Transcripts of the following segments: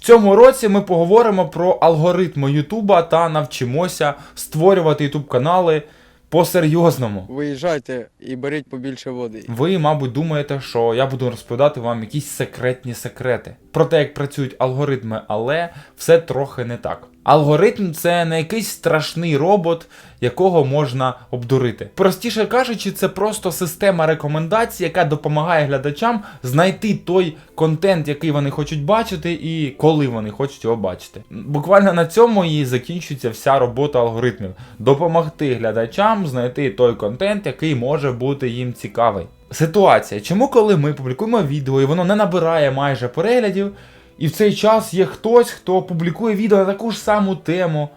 В цьому році ми поговоримо про алгоритми Ютуба та навчимося створювати Ютуб канали по-серйозному. Виїжджайте і беріть побільше води. Ви, мабуть, думаєте, що я буду розповідати вам якісь секретні секрети про те, як працюють алгоритми, але все трохи не так. Алгоритм це не якийсь страшний робот, якого можна обдурити. Простіше кажучи, це просто система рекомендацій, яка допомагає глядачам знайти той контент, який вони хочуть бачити, і коли вони хочуть його бачити. Буквально на цьому і закінчується вся робота алгоритмів: допомогти глядачам знайти той контент, який може бути їм цікавий. Ситуація, чому коли ми публікуємо відео і воно не набирає майже переглядів, і в цей час є хтось, хто публікує відео на таку ж саму тему,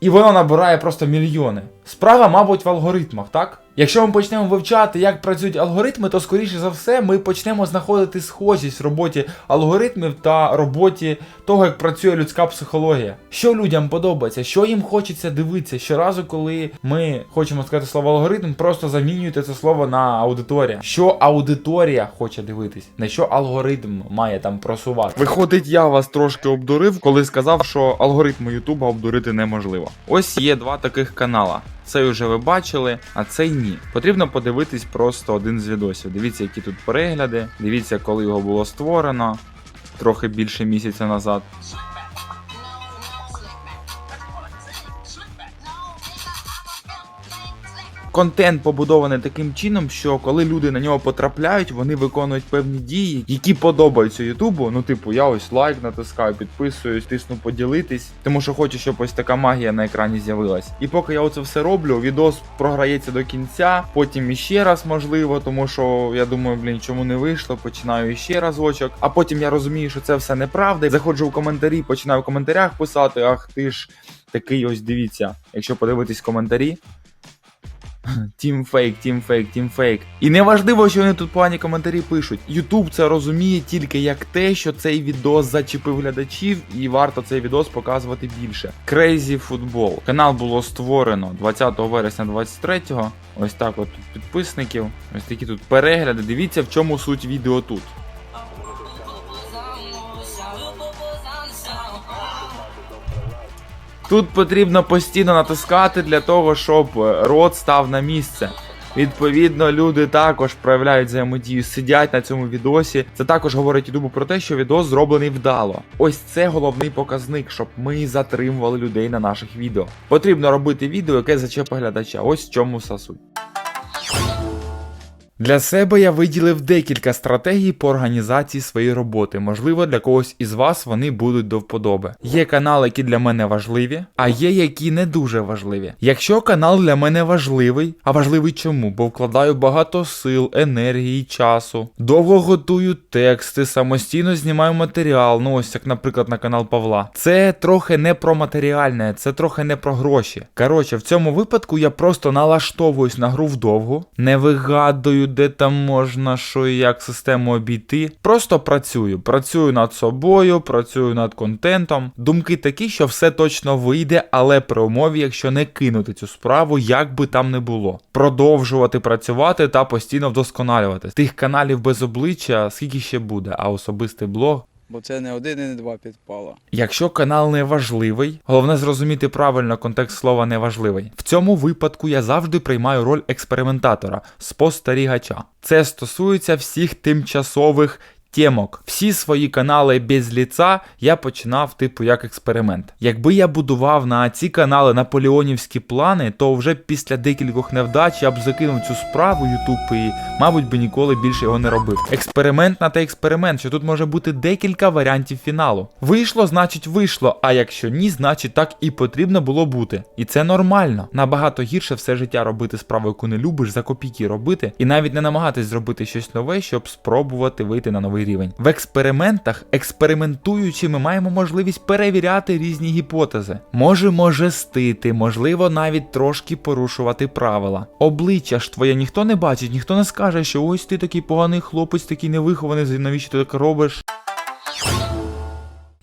і воно набирає просто мільйони. Справа, мабуть, в алгоритмах, так? Якщо ми почнемо вивчати, як працюють алгоритми, то скоріше за все ми почнемо знаходити схожість в роботі алгоритмів та роботі того, як працює людська психологія. Що людям подобається, що їм хочеться дивитися. Щоразу, коли ми хочемо сказати слово алгоритм, просто замінюйте це слово на аудиторія. Що аудиторія хоче дивитись, на що алгоритм має там просувати. Виходить, я вас трошки обдурив, коли сказав, що алгоритми Ютуба обдурити неможливо. Ось є два таких канала. Цей уже ви бачили, а цей ні. Потрібно подивитись просто один з відосів. Дивіться, які тут перегляди. Дивіться, коли його було створено. Трохи більше місяця назад. Контент побудований таким чином, що коли люди на нього потрапляють, вони виконують певні дії, які подобаються Ютубу. Ну, типу, я ось лайк натискаю, підписуюсь, тисну поділитись, тому що хочу, щоб ось така магія на екрані з'явилась. І поки я оце все роблю, відос програється до кінця, потім іще раз можливо, тому що я думаю, блін, чому не вийшло, починаю іще разочок. А потім я розумію, що це все неправда. Заходжу в коментарі, починаю в коментарях писати: ах ти ж такий ось дивіться. Якщо подивитись коментарі. Тім фейк, тім фейк, тім фейк. І не важливо, що вони тут погані коментарі пишуть. Ютуб це розуміє тільки як те, що цей відос зачепив глядачів, і варто цей відос показувати більше. Crazy Football. Канал було створено 20 вересня 23-го. Ось так от підписників. Ось такі тут перегляди. Дивіться, в чому суть відео тут. Тут потрібно постійно натискати для того, щоб е, рот став на місце. Відповідно, люди також проявляють взаємодію, сидять на цьому відосі. Це також говорить Ютубу про те, що відос зроблений вдало. Ось це головний показник, щоб ми затримували людей на наших відео. Потрібно робити відео, яке зачепить глядача. Ось в чому вся суть. Для себе я виділив декілька стратегій по організації своєї роботи. Можливо, для когось із вас вони будуть до вподоби. Є канали, які для мене важливі, а є які не дуже важливі. Якщо канал для мене важливий, а важливий чому? Бо вкладаю багато сил, енергії, часу, довго готую тексти, самостійно знімаю матеріал. Ну ось як, наприклад, на канал Павла. Це трохи не про матеріальне, це трохи не про гроші. Коротше, в цьому випадку я просто налаштовуюсь на гру вдовгу, не вигадую, де там можна що і як систему обійти. Просто працюю. Працюю над собою, працюю над контентом. Думки такі, що все точно вийде, але при умові, якщо не кинути цю справу, як би там не було. Продовжувати працювати та постійно вдосконалювати. Тих каналів без обличчя скільки ще буде, а особистий блог. Бо це не один і не два підпала. Якщо канал не важливий, головне зрозуміти правильно контекст слова неважливий. В цьому випадку я завжди приймаю роль експериментатора, спостерігача. Це стосується всіх тимчасових. Темок. Всі свої канали без ліца я починав типу як експеримент. Якби я будував на ці канали наполеонівські плани, то вже після декількох невдач я б закинув цю справу YouTube і, мабуть, би ніколи більше його не робив. Експеримент на те експеримент, що тут може бути декілька варіантів фіналу. Вийшло, значить вийшло. А якщо ні, значить так і потрібно було бути. І це нормально. Набагато гірше все життя робити справу, яку не любиш, за копійки робити, і навіть не намагатись зробити щось нове, щоб спробувати вийти на новий рівень. В експериментах, експериментуючи, ми маємо можливість перевіряти різні гіпотези. Можемо жестити, можливо, навіть трошки порушувати правила. Обличчя ж твоє ніхто не бачить, ніхто не скаже, що ось ти такий поганий хлопець, такий невихований, навіщо ти так робиш.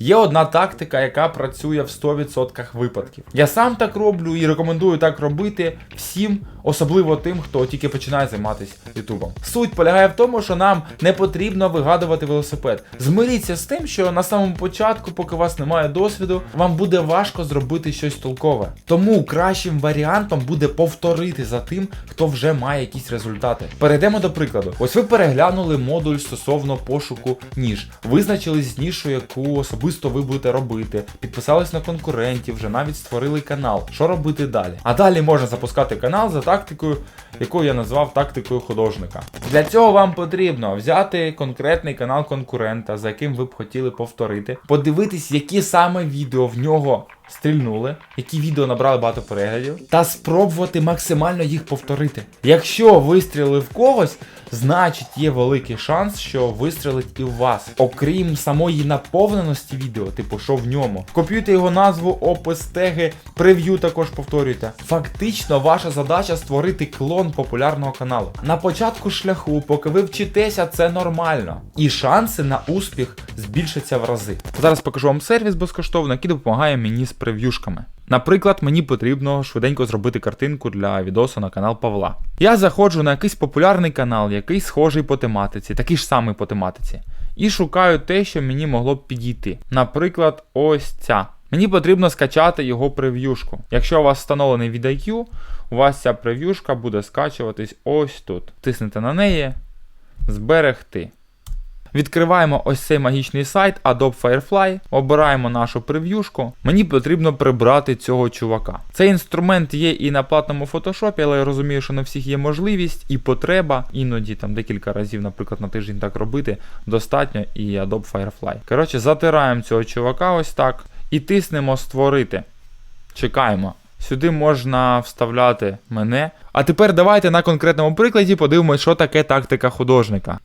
Є одна тактика, яка працює в 100% випадків. Я сам так роблю і рекомендую так робити всім, особливо тим, хто тільки починає займатися Ютубом. Суть полягає в тому, що нам не потрібно вигадувати велосипед. Змиріться з тим, що на самому початку, поки у вас немає досвіду, вам буде важко зробити щось толкове. Тому кращим варіантом буде повторити за тим, хто вже має якісь результати. Перейдемо до прикладу. Ось ви переглянули модуль стосовно пошуку ніж, визначились з нішою, яку особисто ви будете робити, підписались на конкурентів, вже навіть створили канал. Що робити далі? А далі можна запускати канал за тактикою, яку я назвав тактикою художника. Для цього вам потрібно взяти конкретний канал конкурента, за яким ви б хотіли повторити, подивитись, які саме відео в нього стрільнули, які відео набрали багато переглядів, та спробувати максимально їх повторити. Якщо вистрілили в когось, значить є великий шанс, що вистрілить і в вас. Окрім самої наповненості відео, типу, що в ньому. Копіюйте його назву, опис, теги, прев'ю також повторюйте. Фактично, ваша задача створити клон популярного каналу. На початку шляху, поки ви вчитеся, це нормально. І шанси на успіх збільшаться в рази. Зараз покажу вам сервіс безкоштовно, який допомагає мені з прев'юшками. Наприклад, мені потрібно швиденько зробити картинку для відосу на канал Павла. Я заходжу на якийсь популярний канал, який схожий по тематиці, такий ж самий по тематиці, і шукаю те, що мені могло б підійти. Наприклад, ось ця. Мені потрібно скачати його прев'юшку. Якщо у вас встановлений VidIQ, у вас ця прев'юшка буде скачуватись ось тут. Тиснете на неї, зберегти. Відкриваємо ось цей магічний сайт Adobe Firefly, обираємо нашу прев'юшку. Мені потрібно прибрати цього чувака. Цей інструмент є і на платному фотошопі, але я розумію, що на всіх є можливість і потреба. Іноді там декілька разів, наприклад, на тиждень так робити, достатньо і Adobe Firefly. Коротше, затираємо цього чувака ось так і тиснемо створити. Чекаємо. Сюди можна вставляти мене. А тепер давайте на конкретному прикладі подивимось, що таке тактика художника.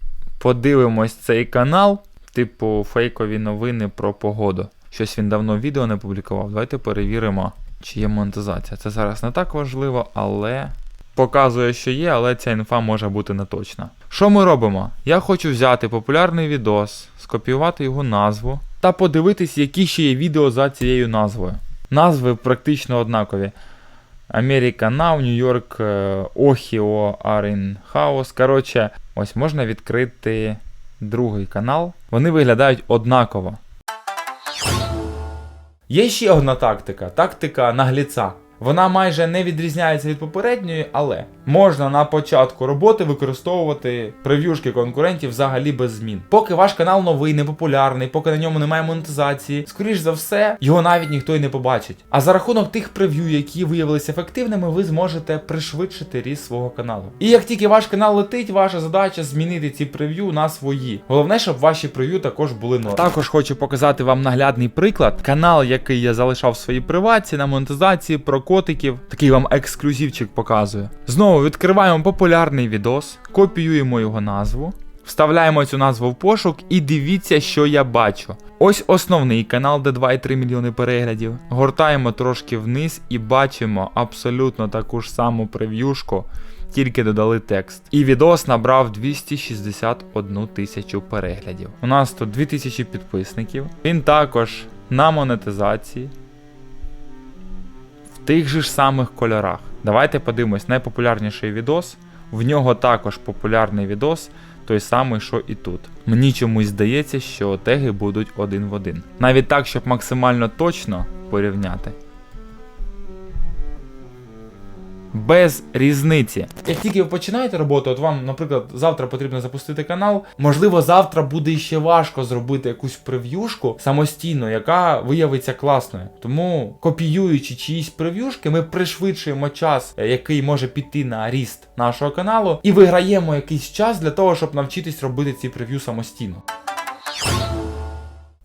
Подивимось цей канал, типу фейкові новини про погоду. Щось він давно відео не публікував. Давайте перевіримо, чи є монетизація. Це зараз не так важливо, але показує, що є, але ця інфа може бути не точна. Що ми робимо? Я хочу взяти популярний відос, скопіювати його назву та подивитись, які ще є відео за цією назвою. Назви практично однакові. Америка Now, Нью-Йорк, е, Охіо, Арін Хаус. Коротше, ось можна відкрити другий канал. Вони виглядають однаково. Є ще одна тактика тактика нагліця. Вона майже не відрізняється від попередньої, але можна на початку роботи використовувати прев'юшки конкурентів взагалі без змін. Поки ваш канал новий, непопулярний, поки на ньому немає монетизації, скоріш за все, його навіть ніхто й не побачить. А за рахунок тих прев'ю, які виявилися ефективними, ви зможете пришвидшити ріст свого каналу. І як тільки ваш канал летить, ваша задача змінити ці прев'ю на свої. Головне, щоб ваші прев'ю також були норм. Також хочу показати вам наглядний приклад. Канал, який я залишав в своїй приватці на монетизації про котиків. Такий вам ексклюзивчик показую. Знову відкриваємо популярний відос, копіюємо його назву. Вставляємо цю назву в пошук і дивіться, що я бачу. Ось основний канал, де 2,3 мільйони переглядів. Гортаємо трошки вниз і бачимо абсолютно таку ж саму прев'юшку, тільки додали текст. І відос набрав 261 тисячу переглядів. У нас тут 2000 підписників. Він також на монетизації. Тих же ж самих кольорах. Давайте подивимось найпопулярніший відос. В нього також популярний відос, той самий, що і тут. Мені чомусь здається, що теги будуть один в один. Навіть так, щоб максимально точно порівняти. Без різниці. Як тільки ви починаєте роботу, от вам, наприклад, завтра потрібно запустити канал. Можливо, завтра буде ще важко зробити якусь прев'юшку самостійно, яка виявиться класною. Тому, копіюючи чиїсь прев'юшки, ми пришвидшуємо час, е, який може піти на ріст нашого каналу, і виграємо якийсь час для того, щоб навчитись робити ці прев'ю самостійно.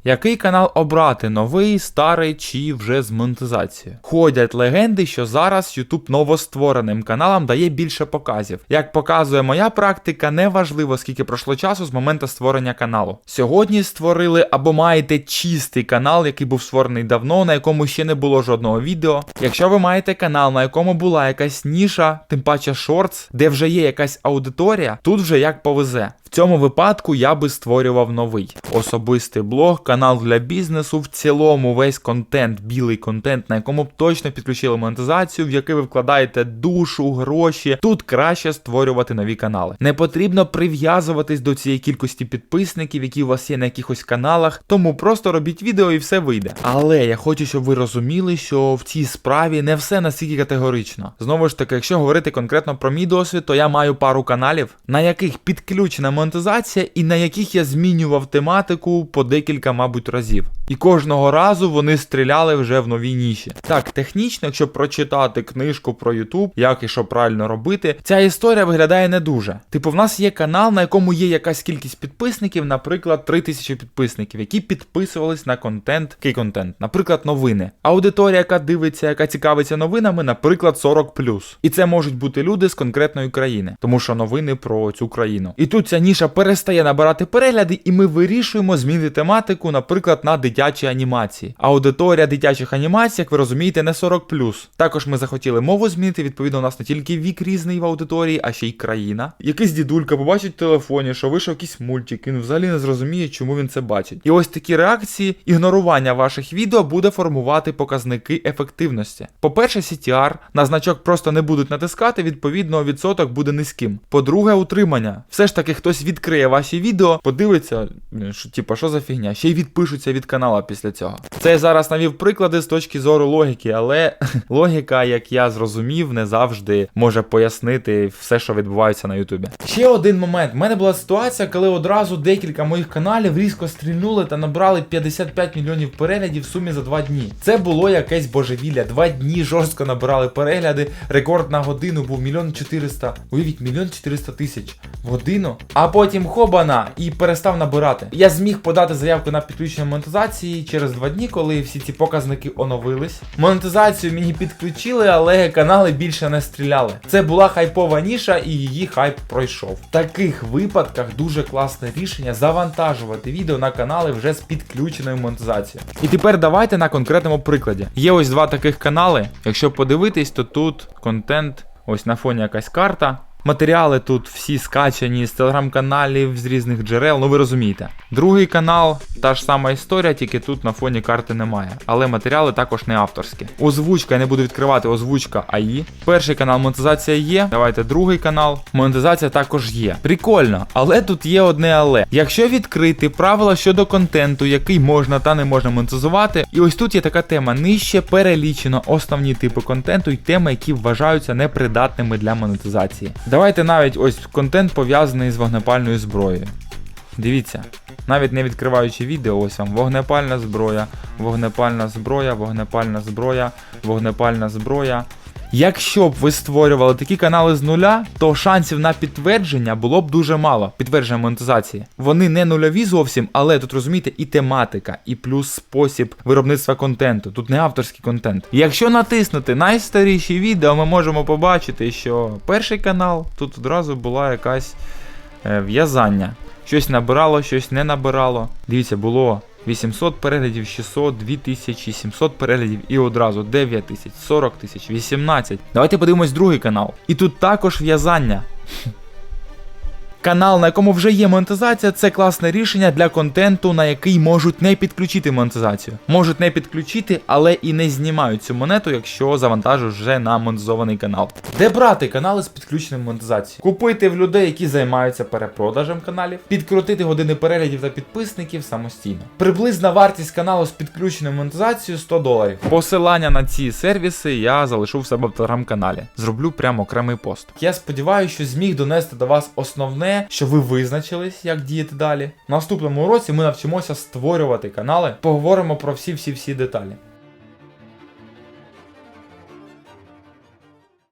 Який канал обрати новий, старий чи вже з монетизацією? Ходять легенди, що зараз YouTube новоствореним каналам дає більше показів. Як показує моя практика, не важливо скільки пройшло часу з моменту створення каналу. Сьогодні створили або маєте чистий канал, який був створений давно, на якому ще не було жодного відео. Якщо ви маєте канал, на якому була якась ніша, тим паче шортс, де вже є якась аудиторія, тут вже як повезе. В цьому випадку я би створював новий особистий блог, канал для бізнесу. В цілому весь контент, білий контент, на якому б точно підключили монетизацію, в який ви вкладаєте душу, гроші. Тут краще створювати нові канали. Не потрібно прив'язуватись до цієї кількості підписників, які у вас є на якихось каналах, тому просто робіть відео і все вийде. Але я хочу, щоб ви розуміли, що в цій справі не все настільки категорично. Знову ж таки, якщо говорити конкретно про мій досвід, то я маю пару каналів, на яких підключена монетизація і на яких я змінював тематику по декілька, мабуть, разів. І кожного разу вони стріляли вже в новій ніші. Так, технічно, якщо прочитати книжку про YouTube, як і що правильно робити, ця історія виглядає не дуже. Типу, в нас є канал, на якому є якась кількість підписників, наприклад, 3000 підписників, які підписувались на контент, який контент, наприклад, новини. Аудиторія, яка дивиться, яка цікавиться новинами, наприклад, 40 І це можуть бути люди з конкретної країни, тому що новини про цю країну. І тут ця ніша перестає набирати перегляди, і ми вирішуємо змінити тематику, наприклад, на дитячі анімації. Аудиторія дитячих анімацій, як ви розумієте, не 40 Також ми захотіли мову змінити. Відповідно, у нас не тільки вік різний в аудиторії, а ще й країна. Якийсь дідулька побачить в телефоні, що вийшов якийсь мультик, він взагалі не зрозуміє, чому він це бачить. І ось такі реакції, ігнорування ваших відео буде формувати показники ефективності. По-перше, CTR, на значок просто не будуть натискати, відповідно, відсоток буде низьким. По-друге, утримання. Все ж таки, хтось відкриє ваші відео, подивиться, що типа, що за фігня, ще й відпишуться від канала після цього. Це я зараз навів приклади з точки зору логіки, але логіка, як я зрозумів, не завжди може пояснити все, що відбувається на Ютубі. Ще один момент. У мене була ситуація, коли одразу декілька моїх каналів різко стрільнули та набрали 55 мільйонів переглядів в сумі за два дні. Це було якесь божевілля. Два дні жорстко набирали перегляди. Рекорд на годину був мільйон 400. Уявіть, мільйон 400 тисяч в годину. А потім хобана і перестав набирати. Я зміг подати заявку на підключення монетизації через два дні, коли всі ці показники оновились. Монетизацію мені підключили, але канали більше не стріляли. Це була хайпова ніша і її хайп пройшов. В таких випадках дуже класне рішення завантажувати відео на канали вже з підключеною монетизацією. І тепер давайте на конкретному прикладі. Є ось два таких канали. Якщо подивитись, то тут контент, ось на фоні якась карта. Матеріали тут всі скачані з телеграм-каналів, з різних джерел, ну ви розумієте. Другий канал, та ж сама історія, тільки тут на фоні карти немає. Але матеріали також не авторські. Озвучка, я не буду відкривати, озвучка АІ. Перший канал монетизація є. Давайте другий канал. Монетизація також є. Прикольно, але тут є одне але. Якщо відкрити правила щодо контенту, який можна та не можна монетизувати, і ось тут є така тема. Нижче перелічено основні типи контенту і теми, які вважаються непридатними для монетизації. Давайте навіть ось контент пов'язаний з вогнепальною зброєю. Дивіться, навіть не відкриваючи відео, ось вам вогнепальна зброя, вогнепальна зброя, вогнепальна зброя, вогнепальна зброя. Якщо б ви створювали такі канали з нуля, то шансів на підтвердження було б дуже мало. Підтвердження монетизації. Вони не нульові зовсім, але тут розумієте і тематика, і плюс спосіб виробництва контенту. Тут не авторський контент. Якщо натиснути найстаріші відео, ми можемо побачити, що перший канал тут одразу була якась е, в'язання. Щось набирало, щось не набирало. Дивіться, було 800 переглядів, 600, 2000, 700 переглядів і одразу 9 тисяч, 40 тисяч, 18. Давайте подивимось другий канал. І тут також в'язання. Канал, на якому вже є монетизація, це класне рішення для контенту, на який можуть не підключити монетизацію. Можуть не підключити, але і не знімають цю монету, якщо завантажують вже на монетизований канал. Де брати канали з підключеною монетизацією? Купити в людей, які займаються перепродажем каналів, підкрутити години переглядів та підписників самостійно. Приблизна вартість каналу з підключеною монетизацією 100 доларів. Посилання на ці сервіси я залишу в себе в телеграм-каналі. Зроблю прямо окремий пост. Я сподіваюся, що зміг донести до вас основне, що ви визначились, як діяти далі. В наступному уроці ми навчимося створювати канали, поговоримо про всі-всі-всі деталі.